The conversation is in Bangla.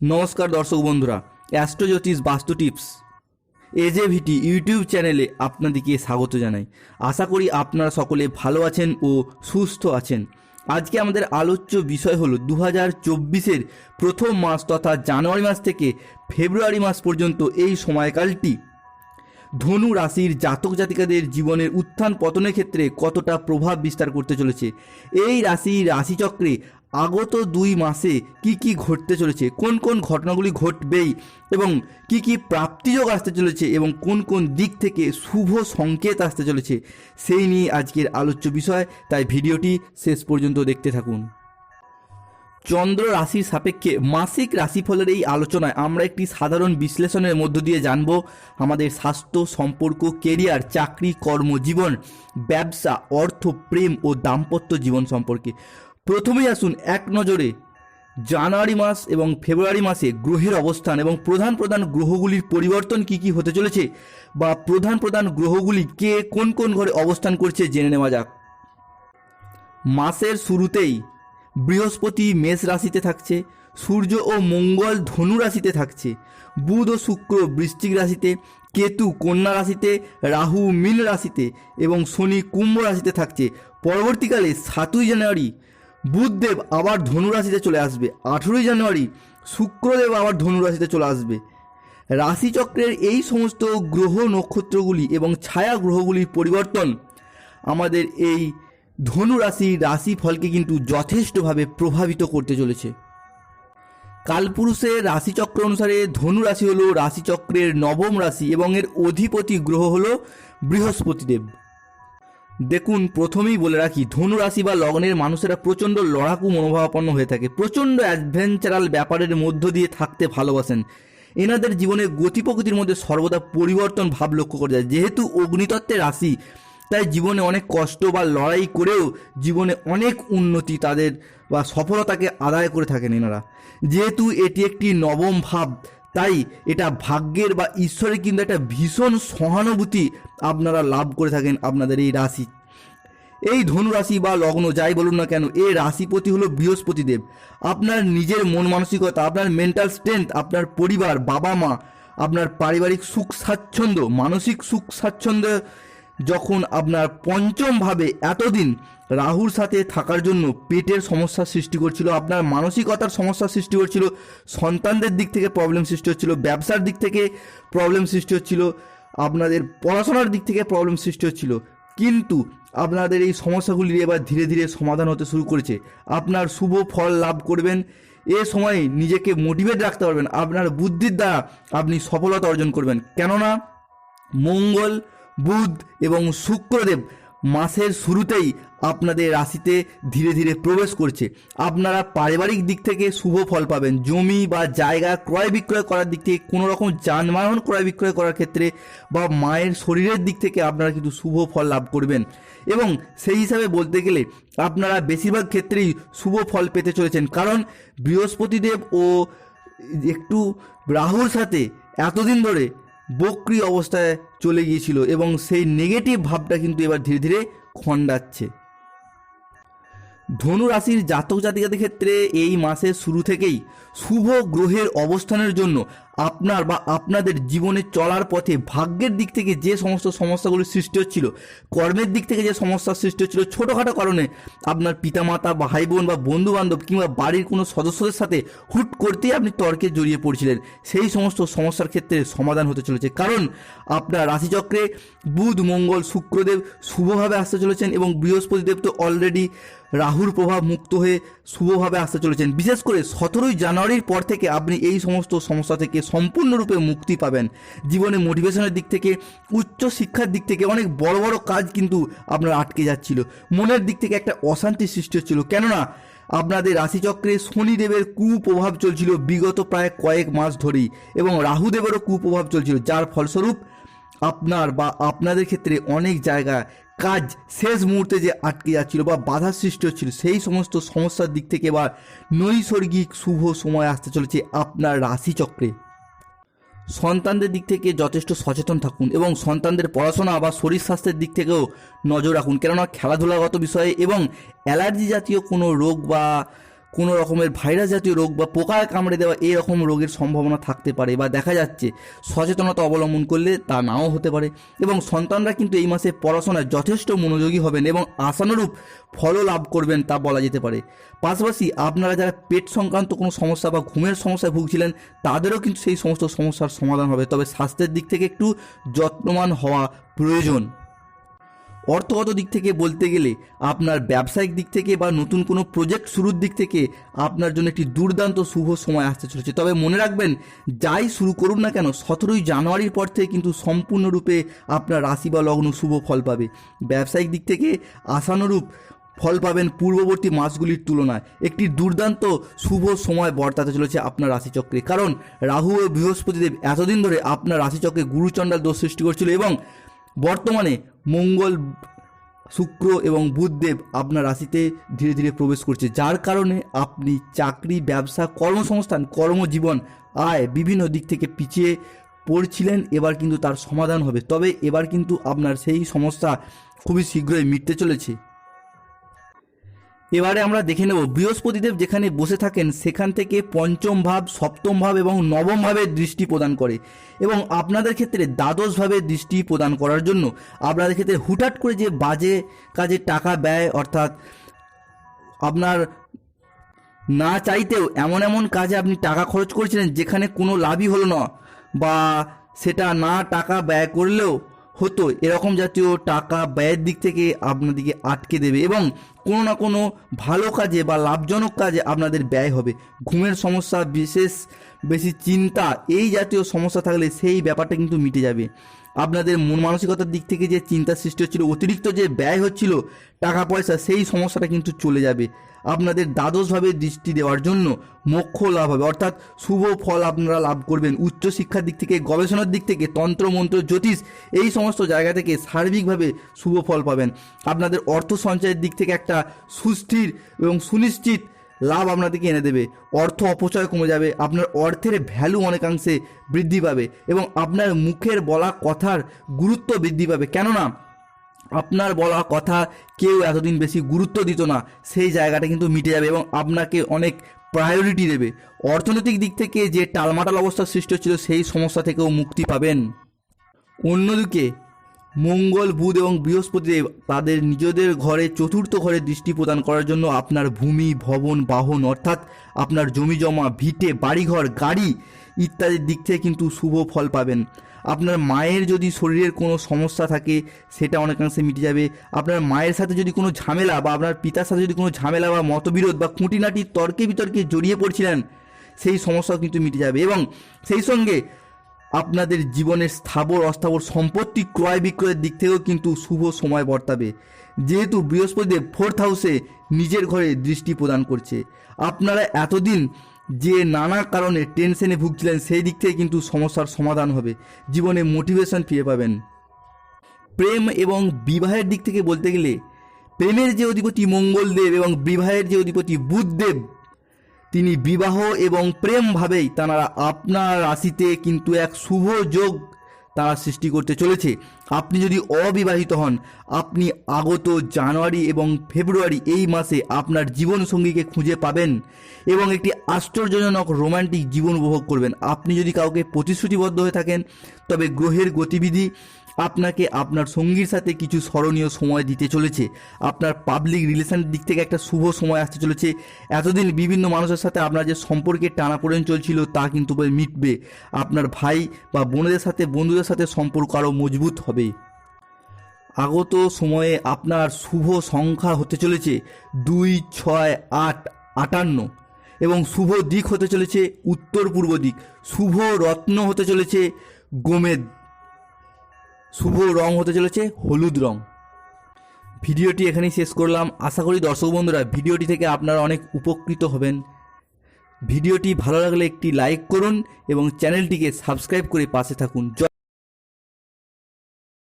নমস্কার দর্শক বন্ধুরা, অ্যাস্ট্রোজ্যোতিষ বাস্তু টিপস। এজেভিটি ইউটিউব চ্যানেলে আপনাদেরকে স্বাগত জানাই। আশা করি আপনারা সকলে ভালো আছেন ও সুস্থ আছেন। আজকে আমাদের আলোচ্য বিষয় হলো দু হাজার চব্বিশের প্রথম মাস তথা জানুয়ারি মাস থেকে ফেব্রুয়ারি মাস পর্যন্ত এই সময়কালটি। ধনু রাশির জাতক জাতিকাদের জীবনের উত্থান পতনের ক্ষেত্রে কতটা প্রভাব বিস্তার করতে চলেছে? এই রাশির রাশিচক্রে আগত দুই মাসে কি কি ঘটতে চলেছে? কোন কোন ঘটনাগুলি ঘটবেই? এবং কি কি প্রাপ্তিযোগ আসতে চলেছে? এবং কোন কোন দিক থেকে শুভ সংকেত আসতে চলেছে? সেই নিয়ে আজকের আলোচ্য বিষয়। তাই ভিডিওটি শেষ পর্যন্ত দেখতে থাকুন। চন্দ্র রাশির সাপেক্ষে মাসিক রাশিফলের এই আলোচনায় আমরা একটি সাধারণ বিশ্লেষণের মধ্য দিয়ে জানব আমাদের স্বাস্থ্য সম্পর্ক, কেরিয়ার, চাকরি কর্মজীবন ব্যবসা, অর্থ, প্রেম ও দাম্পত্য জীবন সম্পর্কে। প্রথমেই আসুন এক নজরে জানুয়ারি মাস এবং ফেব্রুয়ারি মাসে গ্রহের অবস্থান এবং প্রধান প্রধান গ্রহগুলির পরিবর্তন কি কি হতে চলেছে বা প্রধান প্রধান গ্রহগুলি কে কোন কোন ঘরে অবস্থান করছে জেনে নেওয়া যাক। মাসের শুরুতেই বৃহস্পতি মেষ রাশিতে থাকছে, সূর্য ও মঙ্গল ধনু রাশিতে থাকছে, বুধ ও শুক্র বৃশ্চিক রাশিতে, কেতু কন্যা রাশিতে, রাহু মীন রাশিতে এবং শনি কুম্ভ রাশিতে থাকছে। পরবর্তীকালে সাতই জানুয়ারি, বুধদেব আবার ধনু রাশিতে চলে আসবে। আঠেরোই জানুয়ারি, শুক্রদেব আবার ধনু রাশিতে চলে আসবে। রাশিচক্রের এই সমস্ত গ্রহ নক্ষত্রগুলি এবং ছায়া গ্রহগুলির পরিবর্তন আমাদের এই ধনু রাশি ফলকে কিন্তু যথেষ্টভাবে প্রভাবিত করতে চলেছে। কালপুরুষের রাশিচক্র অনুসারে ধনু রাশি হলো রাশিচক্রের নবম রাশি এবং এর অধিপতি গ্রহ হল বৃহস্পতিদেব। দেখুন, প্রথমেই বলে রাখি ধনু রাশি বা লগ্নের মানুষেরা প্রচণ্ড লড়াকু মনোভাবাপন্ন হয়ে থাকে, প্রচণ্ড অ্যাডভেঞ্চারাল ব্যাপারের মধ্য দিয়ে থাকতে ভালোবাসেন। এনাদের জীবনে গতি প্রকৃতির মধ্যে সর্বদা পরিবর্তন ভাব লক্ষ্য করা যায়। যেহেতু অগ্নিতত্ত্বের রাশি তাই জীবনে অনেক কষ্ট বা লড়াই করেও জীবনে অনেক উন্নতি তাদের বা সফলতাকে আদায় করে থাকেন এনারা। যেহেতু এটি একটি নবম ভাব, তাই এটা ভাগ্যের বা ঈশ্বরের কিন্তু একটা ভীষণ সহানুভূতি আপনারা লাভ করে থাকেন আপনাদের এই রাশি। এই ধনু রাশি বা লগ্ন যাই বলুন না কেন, এই রাশিপতি হলো বৃহস্পতিদেব। আপনার নিজের মন মানসিকতা, আপনার মেন্টাল স্ট্রেংথ আপনার পরিবার, বাবা মা, আপনার পারিবারিক সুখ স্বাচ্ছন্দ্য মানসিক সুখ স্বাচ্ছন্দ্য যখন আপনার পঞ্চমভাবে এতদিন রাহুর সাথে থাকার জন্য পেটের সমস্যার সৃষ্টি করছিল, আপনার মানসিকতার সমস্যার সৃষ্টি করছিল, সন্তানদের দিক থেকে প্রবলেম সৃষ্টি হচ্ছিল, ব্যবসার দিক থেকে প্রবলেম সৃষ্টি হচ্ছিল, আপনাদের পড়াশোনার দিক থেকে প্রবলেম সৃষ্টি হচ্ছিল। কিন্তু আপনাদের এই সমস্যাগুলি এবার ধীরে ধীরে সমাধান হতে শুরু করেছে। আপনার শুভ ফল লাভ করবেন, এ সময় নিজেকে মোটিভেট রাখতে পারবেন, আপনার বুদ্ধির দ্বারা আপনি সফলতা অর্জন করবেন। কেননা মঙ্গল বুধ এবং শুক্রদেব মাসের শুরুতেই আপনাদের রাশিতে ধীরে ধীরে প্রবেশ করছে। আপনারা পারিবারিক দিক থেকে শুভ ফল পাবেন। জমি বা জায়গা ক্রয় বিক্রয় করার দিক থেকে, কোনো রকম যানবাহন ক্রয় বিক্রয় করার ক্ষেত্রে বা মায়ের শরীরের দিক থেকে আপনারা কিন্তু শুভ ফল লাভ করবেন। এবং সেই হিসাবে বলতে গেলে, আপনারা বেশিরভাগ ক্ষেত্রেই শুভ ফল পেতে চলেছেন। কারণ বৃহস্পতিদেব ও একটু রাহুর সাথে এতদিন ধরে বক্রি অবস্থায় চলে গিয়েছিল এবং সেই নেগেটিভ ভাবটা কিন্তু এবার ধীরে ধীরে খণ্ডাচ্ছে। ধনু রাশির জাতক জাতিকাদের ক্ষেত্রে এই মাসের শুরু থেকেই শুভ গ্রহের অবস্থানের জন্য আপনার বা আপনাদের জীবনে চলার পথে ভাগ্যের দিক থেকে যে সমস্ত সমস্যাগুলি সৃষ্টি হচ্ছিল, কর্মের দিক থেকে যে সমস্যার সৃষ্টি হচ্ছিল ছোটোখাটো কারণে আপনার পিতামাতা বা ভাই বোন বা বন্ধু বান্ধব কিংবা বাড়ির কোনো সদস্যদের সাথে হুট করতেই আপনি তর্কে জড়িয়ে পড়ছিলেন। সেই সমস্ত সমস্যার ক্ষেত্রে সমাধান হতে চলেছে। কারণ আপনার রাশিচক্রে বুধ, মঙ্গল, শুক্রদেব শুভভাবে আসতে চলেছেন এবং বৃহস্পতিদেব তো অলরেডি রাহুর প্রভাব মুক্ত হয়ে শুভভাবে আসতে চলেছেন। বিশেষ করে সতেরোই জানুয়ারির পর থেকে আপনি এই সমস্ত সমস্যা থেকে সম্পূর্ণরূপে মুক্তি পাবেন। জীবনে মোটিভেশনের দিক থেকে, উচ্চ শিক্ষার দিক থেকে অনেক বড় বড় কাজ কিন্তু আপনার আটকে যাচ্ছিল। মনের দিক থেকে একটা অশান্তির সৃষ্টি হচ্ছিল। কেননা, আপনাদের রাশিচক্রে শনিদেবের কুপ্রভাব চলছিল বিগত প্রায় কয়েক মাস ধরেই এবং রাহুদেবেরও কুপ্রভাব চলছিল, যার ফলস্বরূপ আপনার বা আপনাদের ক্ষেত্রে অনেক জায়গা কাজ শেষ মুহূর্তে যে আটকে যাচ্ছিল বা বাধার সৃষ্টি হচ্ছিল, সেই সমস্ত সমস্যার দিক থেকে এবার নৈসর্গিক শুভ সময় আসতে চলেছে আপনার রাশিচক্রে। সন্তানদের দিক থেকে যথেষ্ট সচেতন থাকুন এবং সন্তানদের পড়াশোনা বা শরীর স্বাস্থ্যের দিক থেকেও নজর রাখুন। কেননা খেলাধুলাগত বিষয়ে এবং অ্যালার্জি জাতীয় কোনো রোগ বা কোনো রকমের ভাইরাস জাতীয় রোগ বা পোকায় কামড়ে দেওয়া এই রকম রোগের সম্ভাবনা থাকতে পারে বা দেখা যাচ্ছে সচেতনতা অবলম্বন করলে তা নাও হতে পারে। এবং সন্তানরা কিন্তু এই মাসে পড়াশোনায় যথেষ্ট মনোযোগী হবেন এবং আশানুরূপ ফলও লাভ করবেন তা বলা যেতে পারে। পাশাপাশি আপনারা যারা পেট সংক্রান্ত কোনো সমস্যা বা ঘুমের সমস্যায় ভুগছিলেন, তাদেরও কিন্তু সেই সমস্ত সমস্যার সমাধান হবে। তবে স্বাস্থ্যের দিক থেকে একটু যত্নবান হওয়া প্রয়োজন। অর্থগত দিক থেকে বলতে গেলে আপনার ব্যবসায়িক দিক থেকে বা নতুন কোনো প্রজেক্ট শুরুর দিক থেকে আপনার জন্য একটি দুর্দান্ত শুভ সময় আসতে চলেছে। তবে মনে রাখবেন, যাই শুরু করুন না কেন, সতেরোই জানুয়ারির পর থেকে কিন্তু সম্পূর্ণরূপে আপনার রাশি বা লগ্ন শুভ ফল পাবে। ব্যবসায়িক দিক থেকে আশানুরূপ ফল পাবেন পূর্ববর্তী মাসগুলির তুলনায়। একটি দুর্দান্ত শুভ সময় বর্তাতে চলেছে আপনার রাশিচক্রে। কারণ রাহু ও বৃহস্পতিদেব এতদিন ধরে আপনার রাশিচক্রে গুরুচণ্ডাল দোষ সৃষ্টি করছিল এবং বর্তমানে মঙ্গল, শুক্র এবং বুধদেব আপনার রাশিতে ধীরে ধীরে প্রবেশ করছে, যার কারণে আপনি চাকরি, ব্যবসা, কর্মসংস্থান, কর্মজীবন, আয় বিভিন্ন দিক থেকে পিছিয়ে পড়ছিলেন, এবার কিন্তু তার সমাধান হবে। তবে এবার কিন্তু আপনার সেই সমস্যা খুবই শীঘ্রই মিটতে চলেছে। এবারে আমরা দেখে নেব বৃহস্পতিদেব যেখানে বসে থাকেন, সেখান থেকে পঞ্চম ভাব, সপ্তম ভাব এবং নবম ভাবের দৃষ্টি প্রদান করে এবং আপনাদের ক্ষেত্রে দ্বাদশ ভাবের দৃষ্টি প্রদান করার জন্য আপনাদের ক্ষেত্রে হুটহাট করে যে বাজে কাজে টাকা ব্যয় অর্থাৎ আপনার না চাইতেও এমন এমন কাজে আপনি টাকা খরচ করেছিলেন যেখানে কোনো লাভই হলো না বা সেটা না টাকা ব্যয় করলেও হতো। এরকম জাতীয় টাকা ব্যয়ের দিক থেকে আপনাদেরকে আটকে দেবে এবং কোনো না কোনো ভালো কাজে বা লাভজনক কাজে আপনাদের ব্যয় হবে। ঘুমের সমস্যা, বিশেষ বেশি চিন্তা, এই জাতীয় সমস্যা থাকলে সেই ব্যাপারটা কিন্তু মিটে যাবে। আপনাদের মন মানসিকতার দিক থেকে যে চিন্তা সৃষ্টি হচ্ছিল, অতিরিক্ত যে ব্যয় হচ্ছিল, টাকা পয়সা, সেই সমস্যাটা কিন্তু চলে যাবে। আপনাদের দ্বাদশভাবে দৃষ্টি দেওয়ার জন্য মোক্ষ লাভ হবে। অর্থাৎ শুভ ফল আপনারা লাভ করবেন। উচ্চশিক্ষার দিক থেকে, গবেষণার দিক থেকে, তন্ত্র, মন্ত্র, জ্যোতিষ, এই সমস্ত জায়গা থেকে সার্বিকভাবে শুভ ফল পাবেন। আপনাদের অর্থ সঞ্চয়ের দিক থেকে একটা সুস্থির এবং সুনিশ্চিত লাভ আপনাদেরকে এনে দেবে। অর্থ অপচয় কমে যাবে, আপনার অর্থের ভ্যালু অনেকাংশে বৃদ্ধি পাবে এবং আপনার মুখের বলা কথার গুরুত্ব বৃদ্ধি পাবে। কেননা, আপনার বলা কথা কেউ এতদিন বেশি গুরুত্ব দিত না, সেই জায়গাটা কিন্তু মিটে যাবে এবং আপনাকে অনেক প্রায়োরিটি দেবে। অর্থনৈতিক দিক থেকে যে টালমাটাল অবস্থার সৃষ্টি হচ্ছিল, সেই সমস্যা থেকেও মুক্তি পাবেন। অন্যদিকে মঙ্গল, বুধ এবং বৃহস্পতিদেব তাদের নিজেদের ঘরে, চতুর্থ ঘরে দৃষ্টি প্রদান করার জন্য আপনার ভূমি, ভবন, বাহন অর্থাৎ আপনার জমি জমা, ভিটে, বাড়িঘর, গাড়ি ইত্যাদির দিক থেকে কিন্তু শুভ ফল পাবেন। আপনার মায়ের যদি শরীরের কোনো সমস্যা থাকে, সেটা অনেকাংশে মিটে যাবে। আপনার মায়ের সাথে যদি কোনো ঝামেলা বা আপনার পিতার সাথে যদি কোনো ঝামেলা বা মতবিরোধ বা খুঁটিনাটি তর্কে বিতর্কে জড়িয়ে পড়ছিলেন, সেই সমস্যাও কিন্তু মিটে যাবে এবং সেই সঙ্গে আপনাদের জীবনের স্থাবর, অস্থাবর সম্পত্তি ক্রয় বিক্রয়ের দিক থেকেও কিন্তু শুভ সময় বর্তাবে। যেহেতু বৃহস্পতিদেব ফোর্থ হাউসে নিজের ঘরে দৃষ্টি প্রদান করছে। আপনারা এতদিন যে নানা কারণে টেনশনে ভুগছিলেন, সেই দিক থেকে কিন্তু সমস্যার সমাধান হবে। জীবনে মোটিভেশন ফিরে পাবেন। প্রেম এবং বিবাহের দিক থেকে বলতে গেলে, প্রেমের যে অধিপতি মঙ্গলদেব এবং বিবাহের যে অধিপতি বুধদেব তিনি বিবাহ এবং প্রেমভাবেই তারা আপনার রাশিতে কিন্তু এক শুভ যোগ তারা সৃষ্টি করতে চলেছে। আপনি যদি অবিবাহিত হন, আপনি আগত জানুয়ারি এবং ফেব্রুয়ারি এই মাসে আপনার জীবনসঙ্গীকে খুঁজে পাবেন এবং একটি আশ্চর্যজনক রোমান্টিক জীবন উপভোগ করবেন। আপনি যদি কাউকে প্রতিশ্রুতিবদ্ধ হয়ে থাকেন, তবে গ্রহের গতিবিধি আপনাকে আপনার সঙ্গীর সাথে কিছু স্মরণীয় সময় দিতে চলেছে। আপনার পাবলিক রিলেশনের দিক থেকে একটা শুভ সময় আসতে চলেছে। এতদিন বিভিন্ন মানুষের সাথে আপনার যে সম্পর্কে টানাপোড়েন চলছিল তা কিন্তু মিটবে। আপনার ভাই বা বোনেদের সাথে, বন্ধুদের সাথে সম্পর্ক আরও মজবুত হবে। আগত সময়ে আপনার শুভ সংখ্যা হতে চলেছে দুই, ছয়, আট, আটান্ন এবং শুভ দিক হতে চলেছে উত্তর পূর্ব দিক। শুভ রত্ন হতে চলেছে গোমেদ। শুভ রং হতে চলেছে হলুদ রং। ভিডিওটি এখানেই শেষ করলাম। আশা করি দর্শক বন্ধুরা, ভিডিওটি থেকে আপনারা অনেক উপকৃত হবেন। ভিডিওটি ভালো লাগলে একটি লাইক করুন এবং চ্যানেলটিকে সাবস্ক্রাইব করে পাশে থাকুন।